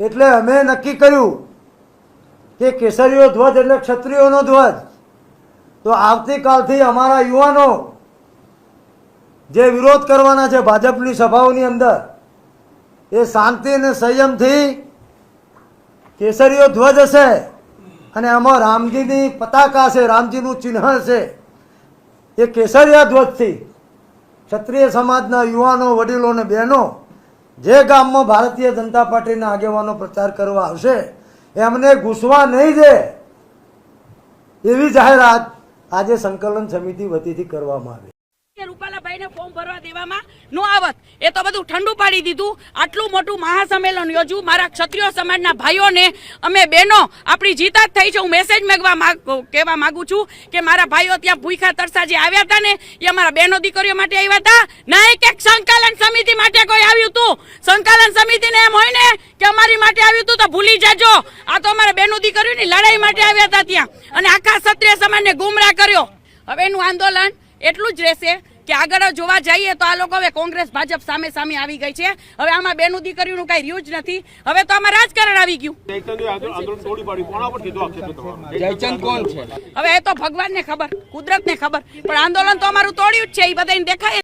એટલે અમે નક્કી કર્યું કે કેસરીઓ ધ્વજ એટલે ક્ષત્રિયોનો ધ્વજ. તો આવતીકાલથી અમારા યુવાનો જે વિરોધ કરવાના છે ભાજપની સભાઓની અંદર, એ શાંતિ અને સંયમથી કેસરીઓ ધ્વજ હશે અને આમાં રામજીની પતાકા છે રામજીનું ચિહ્ન છે એ કેસરિયા ધ્વજથી ક્ષત્રિય સમાજના યુવાનો, વડીલો અને બહેનો જે ગામમાં ભારતીય જનતા પાર્ટીના આગેવાનો પ્રચાર કરવા આવશે, એમને ઘૂસવા નહીં દે. એવી જાહેરાત આજે સંકલન સમિતિ વતીથી કરવામાં આવી. રૂપાલાભાઈને ફોર્મ ભરવા દેવામાં ન આવત. એ તો બધું ઠંડુ પાડી દીધું. આટલું મોટું મહાસંમેલન યોજ્યું મારા ક્ષત્રિય સમાજના ભાઈઓને. અમે બહેનો, આપણી જીતા જ થઈ છે. હું મેસેજ મેગવા માંગ- કહેવા માગું છું કે મારા ભાઈઓ ત્યાં ભૂખા તરસા જે આવ્યા હતા ને, એ અમારા બહેનો દીકરીઓ માટે આવ્યા હતા. ના એક એક સંકલન સમિતિ માટે કોઈ આવ્યું હતું સંકલન સમિતિને એમ હોય ને કે અમારી માટે આવ્યું હતું તો ભૂલી જાજો. આ તો અમારા બહેનો દીકરીઓની લડાઈ માટે આવ્યા હતા ત્યાં. અને આખા ક્ષત્રિય સમાજને ગુમરા કર્યો. હવેનું આંદોલન એટલું જ રહેશે કે આગળ જોવા જઈએ તો આ લોકો હવે કોંગ્રેસ ભાજપ સામે સામે આવી ગઈ છે. હવે આમાં બેનું દીકરીનું કઈ રહ્યું જ નથી. હવે તો આમાં રાજકારણ આવી ગયું. જયચંદે આંદોલન તોડી પાડ્યું. કોના પર કીધું આક્ષેપ છે તમારો? જયચંદ કોણ છે? હવે એ તો ભગવાનને ખબર કુદરતને ખબર. પણ આંદોલન તો અમારું તોડ્યું જ છે એ બધાને દેખાય